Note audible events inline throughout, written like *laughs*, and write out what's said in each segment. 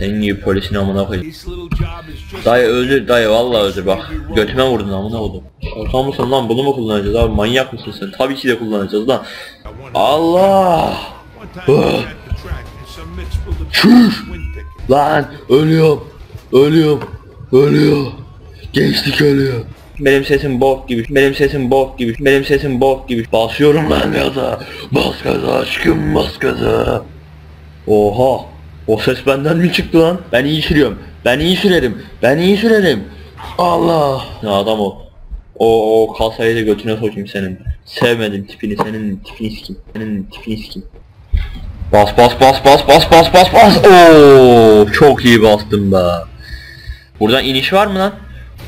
Senin gibi polisin amına koyayım. Dayı öldür dayı vallahi öldür bak. Götüme vurdun amına koydum. Şaka mısın lan bunu mu kullanacağız abi manyak mısın sen? Tabii ki de kullanacağız lan. Allah! ticket. Lan ölüyorum. Ölüyorum. Ölüyor. Gençlik ölüyor. Benim sesim bok gibi. Benim sesim bok gibi. Benim sesim bok gibi. Basıyorum ben gaza. Bas gaza aşkım bas gaza. Oha. O ses benden mi çıktı lan? Ben iyi sürüyorum. Ben iyi sürerim. Ben iyi sürerim. Allah. Ne adam o. O, o kalsayı da götüne sokayım senin. Sevmedim tipini senin tipini sikim. Senin tipini sikim. Bas bas bas bas bas bas bas bas. Oo, çok iyi bastım be. Buradan iniş var mı lan?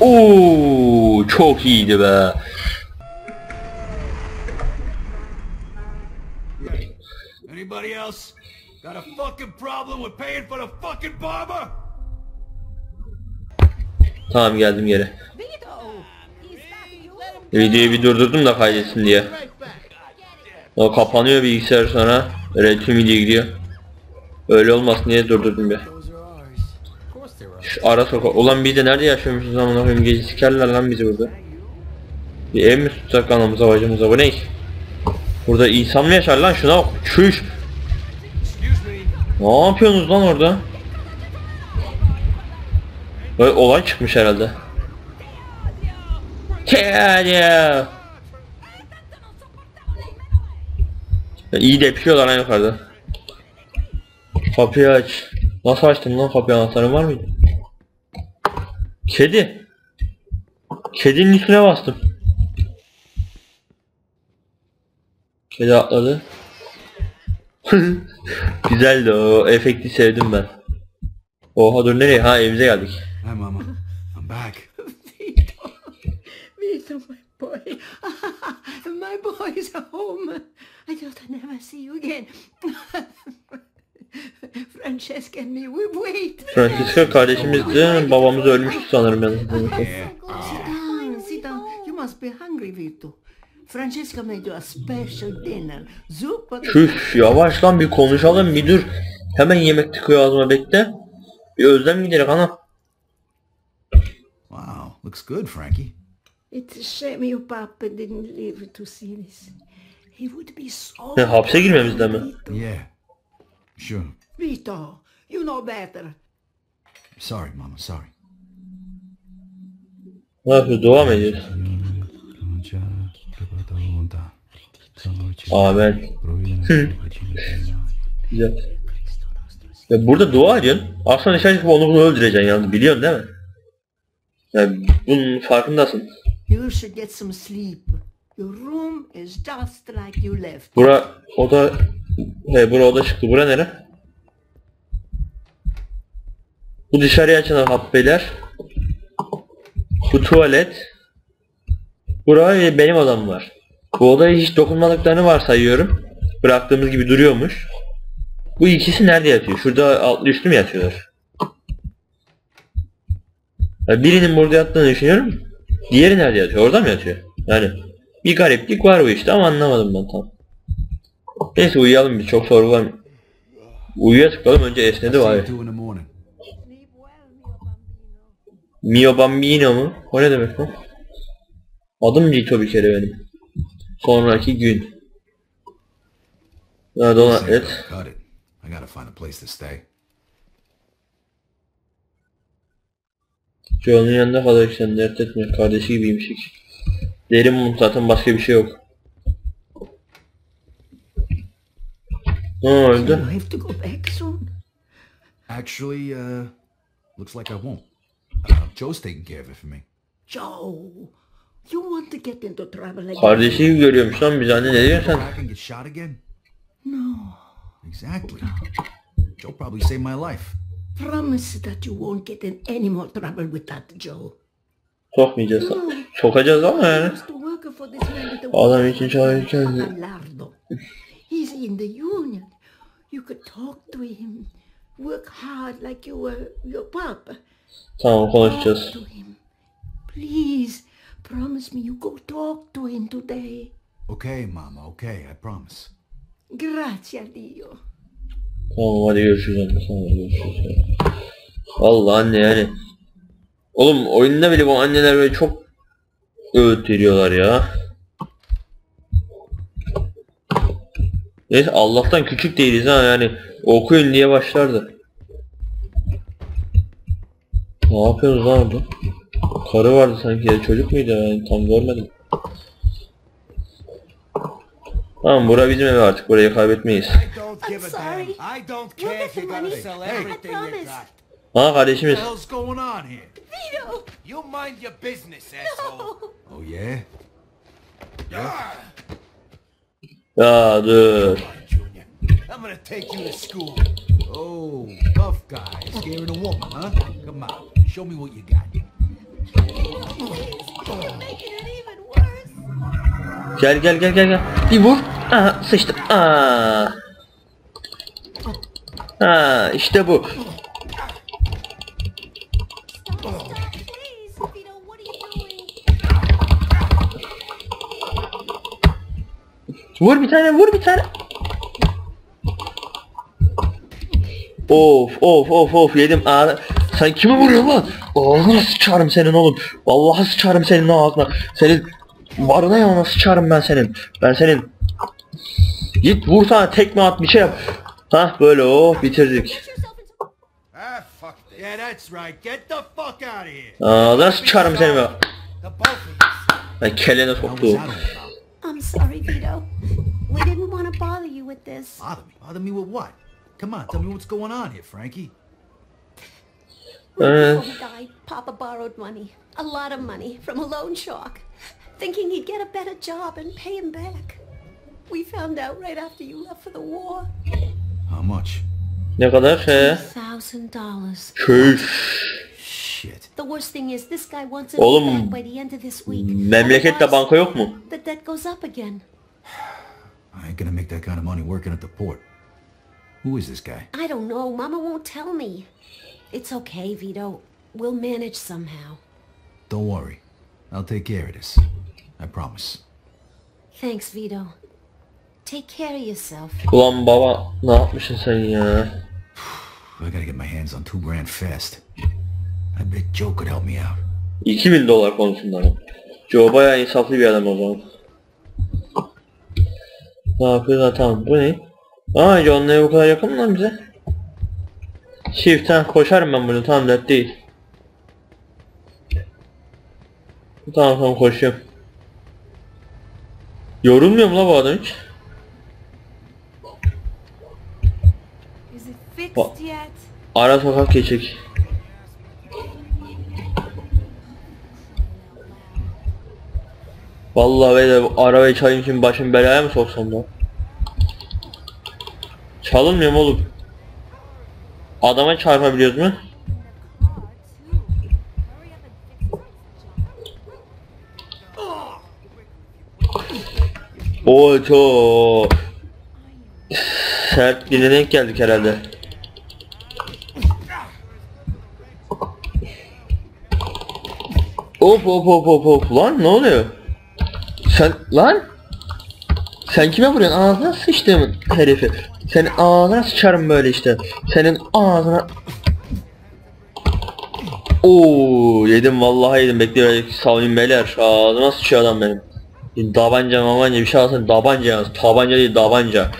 Oo, çok iyiydi be. Anybody else got a fucking problem with paying for the fucking barber? Tamam geldim geri. Videoyu bir durdurdum da kaydetsin diye. O kapanıyor bilgisayar sonra. Retüm video gidiyor. Öyle olmasın diye durdurdum bir. Şu ara sokak. Ulan bir de nerede yaşıyormuşuz amına koyayım gece sikerler lan bizi burada. Bir ev mi tutsak anamıza bacımıza bu ne? Burada insan mı yaşar lan şuna bak. Çüş. Ne yapıyorsunuz lan orada? Böyle olay çıkmış herhalde. Kenya. İyi depiyorlar lan yukarıda. Kapıyı aç. Nasıl açtın lan kapıyı anahtarın var mıydı? Kedi. Kedinin üstüne bastım. Kedi atladı. *laughs* Güzeldi o efekti sevdim ben. Oha dur nereye? Ha evimize geldik. Hi, Mama. I'm back. Vito! Vito, my boy. *laughs* my boy's home. I thought I'd never see you again. *laughs* Francesca and me, we wait. Francisco kardeşimizdi. Babamız ölmüştü sanırım ben. Yeah. Sit down, sit down. You must be hungry, Vito. Francesca made you a special dinner. Zuppa. Şuş yavaş lan bir konuşalım bir dur. Hemen yemek tıkıyor ağzıma bekle. Bir özlem giderik ana. Wow, looks good, Frankie. It's a shame your papa didn't live to see this. He would be so... Ne, hapse girmemizden mi? Yeah. Sure. Vito, you know better. Sorry, Mama. Sorry. Ne yapıyor? Dua mı ediyoruz? Amen. Güzel. Ya burada dua ediyorsun. Aslında dışarı çıkıp onu bunu öldüreceksin yalnız biliyorsun değil mi? Yani bunun farkındasın. You should get some sleep. Your room is just like you left. Bura oda he bura oda çıktı. Bura nere? Bu dışarıya açılan hap beyler. Bu tuvalet. Buraya benim odam var. Bu odaya hiç dokunmadıklarını varsayıyorum. Bıraktığımız gibi duruyormuş. Bu ikisi nerede yatıyor? Şurada altlı üstlü mü yatıyorlar? Ya birinin burada yattığını düşünüyorum. Diğeri nerede yatıyor? Orada mı yatıyor? Yani bir gariplik var bu işte ama anlamadım ben tam. Neyse uyuyalım bir çok soru var. Uyuya tıkalım önce esnedi var. well, mio bambino. Mu? O ne demek o? Adım Lito bir kere benim. Sonraki gün. Ya dona This ain't et. gonna Cut it. I gotta find a place to stay. Joe'nun yanında kalacak dert etme. Kardeşi gibiymişik. Derin mum zaten başka bir şey yok. Ne oldu? You have to go back soon. Actually, uh, looks like I won't. Uh, Joe's taking care of it for me. Joe, you want to get into trouble again? Kardeşi gibi görüyormuş lan bizi anne ne diyorsun sen? get shot again? No. Exactly. Joe probably saved my life. Promise that you won't get in any more trouble with that, Joe. Sokmayacağız. Sokacağız ama yani. I Adam için Alardo. He's in the union. You could talk to him. Work hard like you were your papa. tamam konuşacağız. Talk to him. Please, promise me you go talk to him today. Okay, Mama, okay, I promise. Grazie a Dio. Tamam hadi görüşürüz anne. Tamam hadi görüşürüz. Vallahi anne yani. Oğlum oyunda bile bu anneler böyle çok öğüt veriyorlar ya. Neyse Allah'tan küçük değiliz ha yani okuyun diye başlardı. Ne yapıyorsunuz lan orada? Karı vardı sanki ya çocuk muydu yani tam görmedim. Tamam bura bizim ev artık burayı kaybetmeyiz. Ha kardeşimiz. You mind your business, asshole. Oh, yeah? Ah, Ya dur. I'm gonna take you to school. Oh, tough guy. Scaring a woman, huh? Come on, show me what you got. Gel gel gel gel gel. Bir vur. Aha sıçtım. Aa. Ha işte bu. Vur bir tane vur bir tane. Of of of of yedim ağzı. Sen kimi vuruyorsun lan? Ağzına sıçarım senin oğlum. Vallahi sıçarım senin ağzına. Senin varına yana sıçarım ben senin. Ben senin. Git vur sana tekme at bir şey yap. Hah böyle oh bitirdik. Get yourself into... Fuck this. Yeah, that's right. Get the fuck out of here. Ağzına sıçarım seni you. Ben was soktu. I'm sorry, Vito. We didn't want to bother you with this. Bother me? Bother me with what? Come on, tell me what's going on here, Frankie. Right Uh. before he died, Papa borrowed money. A lot of money from a loan shark. Thinking he'd get a better job and pay him back. We found out right after you left for the war. How much? Ne kadar şey? Thousand dollars. Shit. The worst thing is this guy wants it Oğlum, back by the end of this week. Memlekette banka yok mu? The debt goes up again. *sighs* I ain't gonna make that kind of money working at the port. Who is this guy? I don't know. Mama won't tell me. It's okay, Vito. We'll manage somehow. Don't worry. I'll take care of this. I promise. Thanks, Vito. Take care of yourself. Ulan baba ne yapmışsın sen ya? *sighs* I gotta get my hands on two grand fast. I bet Joe could help me out. 2000 dolar konusunda mı? Joe bayağı insaflı bir adam o zaman. Ne yapıyoruz ha tamam bu ne? Aa John Lane bu kadar yakın mı lan bize? Shift ha koşarım ben bunu tamam dert değil. Tamam tamam koşuyorum. Yorulmuyor mu la bu adam hiç? Ara sokak geçecek. Vallahi böyle bu arabayı çalayım için başım belaya mı soksam lan? Çalınmıyor mu oğlum? Adama çarpabiliyoruz mu? Oo çok sert birine denk geldik herhalde. Hop hop hop hop hop lan ne oluyor? Sen lan? Sen kime vuruyorsun? Ağzına sıçtım herifi. Senin ağzına sıçarım böyle işte. Senin ağzına... Oo yedim vallahi yedim. Bekle savunayım beyler. Ağzına sıçıyor adam benim. Dabanca mamanca bir şey alsın. Dabanca yalnız. Tabanca değil dabanca.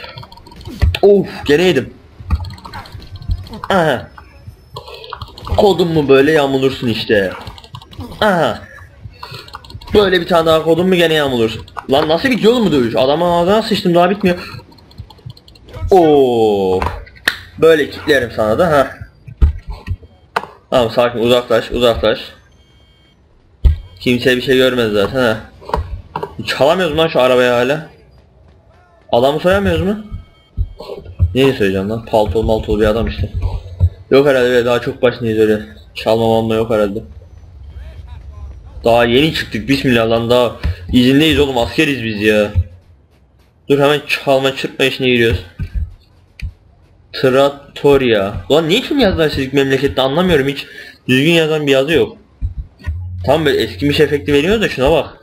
Of gene yedim. Aha. Kodun mu böyle yamulursun işte. Aha. Böyle bir tane daha kodun mu gene yamulur. Lan nasıl bitiyor bu dövüş? Adamın ağzına sıçtım daha bitmiyor. Oo. Böyle kitlerim sana da ha. Tamam sakin uzaklaş uzaklaş. Kimse bir şey görmez zaten ha. Çalamıyoruz lan şu arabaya hala. Adamı soyamıyoruz mu? Neyi söyleyeceğim lan? Paltol maltol bir adam işte. Yok herhalde daha çok başındayız öyle. Çalma mamla yok herhalde. Daha yeni çıktık bismillah lan daha izindeyiz oğlum askeriz biz ya. Dur hemen çalma çırpma işine giriyoruz. Trattoria. Lan niye kim yazdılar çocuk memlekette anlamıyorum hiç. Düzgün yazan bir yazı yok. Tam böyle eskimiş efekti veriyor da şuna bak.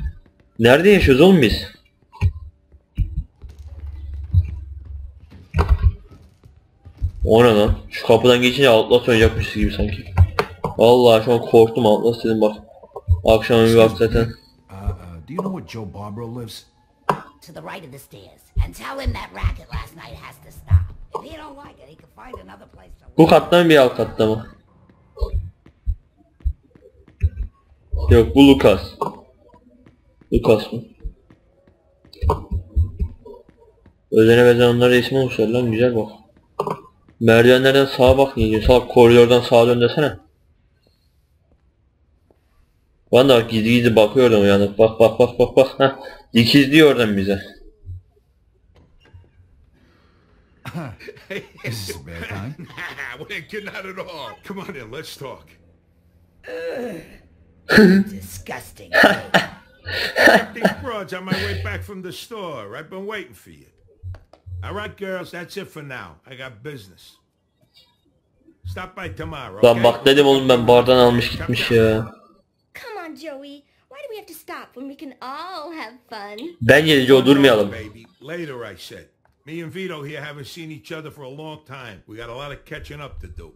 Nerede yaşıyoruz oğlum biz? O ne lan? Şu kapıdan geçince Outlast oynayacakmışız gibi sanki. Vallahi şu an korktum Atlas dedim bak. Akşama bir bak zaten. Uh, uh, do you know where Joe Barbaro lives? to the right of the stairs and tell him that racket last night has to stop. Bu work. katta mı bir alt katta mı? Yok bu Lucas. Lucas mı? Özene bezen onlara isim olmuşlar lan güzel bak. Merdivenlerden sağa bak niye diyor. Sağ koridordan sağa dön desene. Bak gizli gizli bakıyordum uyanık. Bak bak bak bak bak. Heh. Dikizliyor oradan bize. This is a bad time. *laughs* well, not at all. Come on in, let's talk. *laughs* Disgusting. These broads on my way back from the store. I've been waiting for you. All right, girls, that's it for now. I got business. Stop by tomorrow, Lan bak dedim oğlum ben bardan almış gitmiş ya. Come on, Joey. Why do we have to stop when we can all have fun? Bence de Joe durmayalım. Baby, later I said. Me and Vito here haven't seen each other for a long time. We got a lot of catching up to do.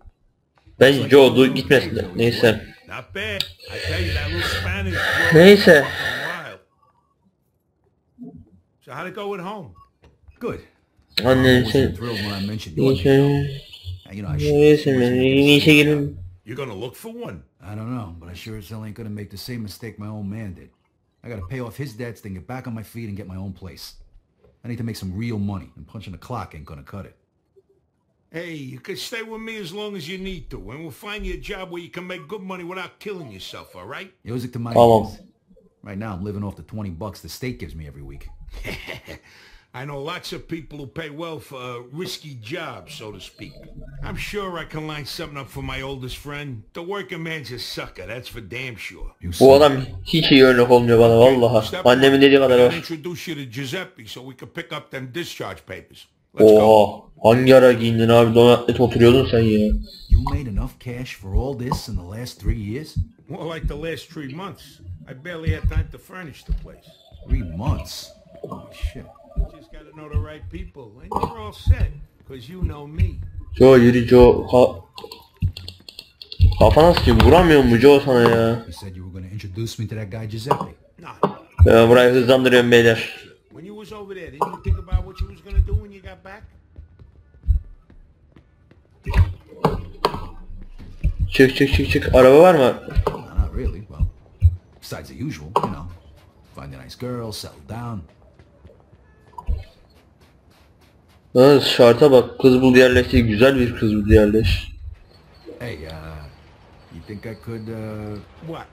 Bence Joe dur gitmesin de. Neyse. Not bad. I tell you, that little Spanish girl Neyse. wild. So how'd it go at home? Good. Annen I wasn't sen... thrilled when I mentioned your Neyse. You know, I should. Neyse ben yeni işe girin. You're gonna look for one. I don't know, but I sure as hell ain't gonna make the same mistake my own man did. I gotta pay off his debts, then get back on my feet and get my own place. I need to make some real money, and punching the clock ain't gonna cut it. Hey, you can stay with me as long as you need to, and we'll find you a job where you can make good money without killing yourself, all right? Yozik to my Tamam. ears. Right now, I'm living off the 20 bucks the state gives me every week. *laughs* I know lots of people who pay well for a risky jobs, so to speak. I'm sure I can line something up for my oldest friend. The working man's a sucker, that's for damn sure. You Bu see? adam hiç iyi örnek olmuyor bana vallahi. Step Annemin one, dediği kadar I'll var. introduce you to Giuseppe so we can pick up them discharge papers. Let's. Oha. Hangi ara giyindin abi? Donatlet oturuyordun sen ya. You made enough cash for all this in the last three years? More like the last three months. I barely had time to furnish the place. Three months? Holy shit. Just gotta know the right people, and you're all set, because you know me. Joe yürü Joe. Ka Kafana sıkayım. Vuramıyor mu Joe sana ya? You said you were gonna introduce me to that guy Giuseppe. Nah, Ben burayı hızlandırıyorum beyler. when you was over there, didn't you think about what you was gonna do when you got back? Çık çık çık çık. Araba var mı? No, not really. Well, besides the usual, you know. Find a nice girl, settle down. Ha, şarta bak. Kız bul yerleş değil. Güzel bir kız bul yerleş. Hey, uh, you think I could, uh, What?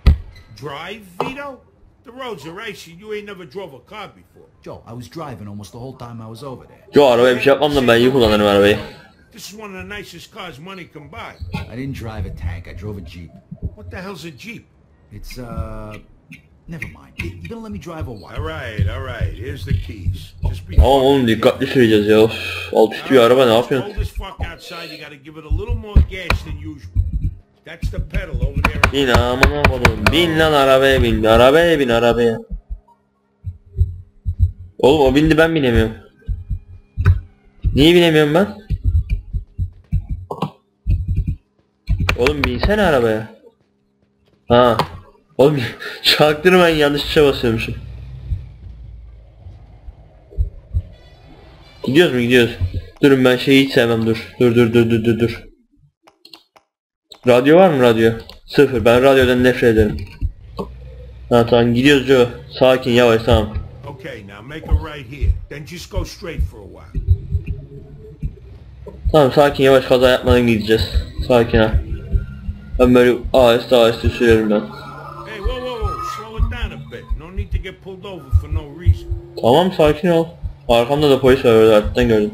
Drive, Vito? The roads are icy. You ain't never drove a car before. Joe, I was driving almost the whole time I was over there. Joe arabaya bir şey yapmam da ben iyi kullanırım arabayı. This is one of the nicest cars money can buy. I didn't drive a tank, I drove a Jeep. What the hell's a Jeep? It's, uh, never mind. You're gonna let me drive a All while. right, all right. Here's the keys. Just be Tamam oğlum dikkatli süreceğiz ya. Alt üstü bir araba ne yapıyorsun? Cold as fuck outside. You gotta give it a little more gas than usual. That's the pedal over there. Bin amına koyayım. Bin lan arabaya bin. Arabaya bin arabaya. Oğlum o bindi ben binemiyorum. Niye binemiyorum ben? Oğlum binsene arabaya. Ha. Oğlum çaktırmayın yanlış tuşa basıyormuşum. Gidiyoruz mu gidiyoruz. Durun ben şeyi hiç sevmem dur. Dur dur dur dur dur dur. Radyo var mı radyo? Sıfır. Ben radyodan nefret ederim. Ha tamam gidiyoruz Joe. Sakin yavaş tamam. Okay, now make a right here. Then just go straight for a while. Tamam sakin yavaş kaza yapmadan gideceğiz. Sakin ha. Ben böyle aheste aheste sürerim ben. To get pulled over for no reason. Tamam sakin ol. Arkamda da polis var öyle alttan gördüm.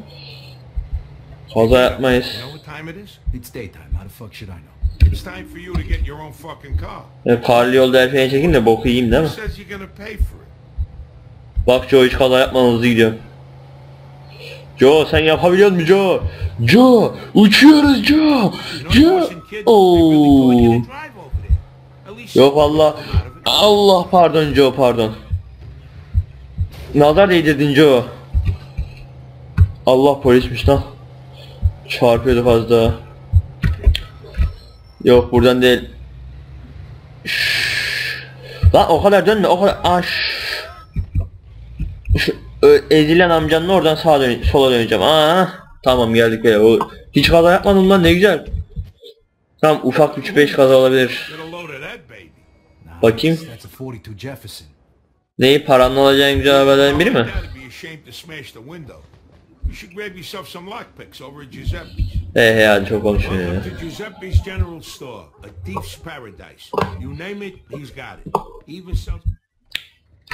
Kaza yapmayız. You know what time it is? It's daytime, how the fuck should I know? It's time for you to get your own fucking car. Ya karlı yolda freni çekin de boku yiyeyim değil mi? Who says you're gonna pay for it? Bak Joe hiç kaza yapmadan hızlı gidiyorum. Joe sen yapabiliyor musun Joe? Joe uçuyoruz Joe. Joe. Oo. Yok valla. Allah pardon Joe pardon. Nazar değdirdin Joe. Allah polismiş lan. Çarpıyordu fazla. Yok buradan değil. Lan o kadar dönme o kadar. Aş. Ezilen amcanın oradan sağa dön sola döneceğim. Aa, tamam geldik böyle. Hiç kaza yapmadım lan ne güzel. Tamam ufak 3-5 kaza olabilir. Get a load of that baby. Nice. Bakayım. That's a 42 Jefferson. Neyi paranın alacağın güzel haberlerin biri mi? You should grab yourself some lockpicks over at Giuseppe's. He he hadi çok konuşuyor ya. To Giuseppe's General Store, a thief's paradise. You name it, he's got it. Even sells...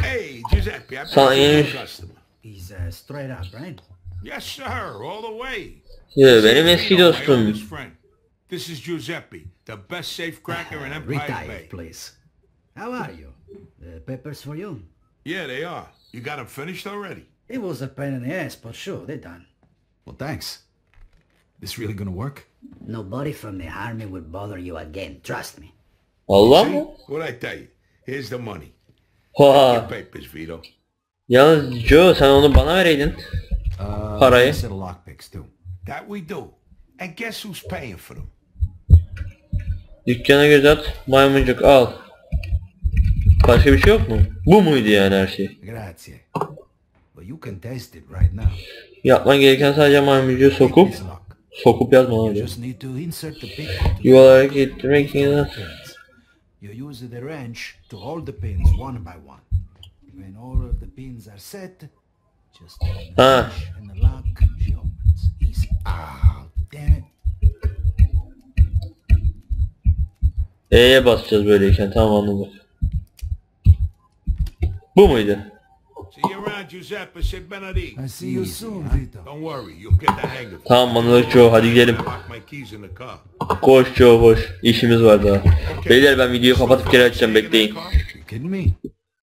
Hey, Giuseppe, I Sana bet yeni you're bir- a customer. He's uh, straight up, right? Yes, sir, all the way. Ya benim eski dostum. This is Giuseppe, the best safe cracker in Empire Bay. Retired, please. How are you? The papers for you? Yeah, they are. You got them finished already? It was a pain in the ass, but sure, they're done. Well, thanks. This really gonna work? Nobody from the army would bother you again, trust me. Allah mı? What'd I tell you? Here's the money. Ha. Your papers, Vito. Yalnız Joe sen onu bana vereydin. Uh, Parayı. a set of lockpicks, too. That we do. And guess who's paying for them? Dükkana göz at. Maymuncuk al. Başka bir şey yok mu? Bu muydu yani her şey? Grazie. But you can test it right now. Yapman gereken sadece maymuncuğu sokup sokup yazma You abi. just need to insert the pick into the Yuvarlayarak getirmek için. You use the wrench to hold the pins one by one. When all of the pins are set, just Ha. wrench and the lock she opens. Easy. Ah, damn it. E'ye basacağız böyleyken tamam anladım. Bu muydu? See you around, Giuseppe. Say Benedict. I see you soon, Vito. Don't worry, you'll get the hang of it. Tamam anladık Joe hadi gidelim. Koş Joe koş. İşimiz var daha. Beyler ben videoyu kapatıp geri açacağım bekleyin. You kidding me?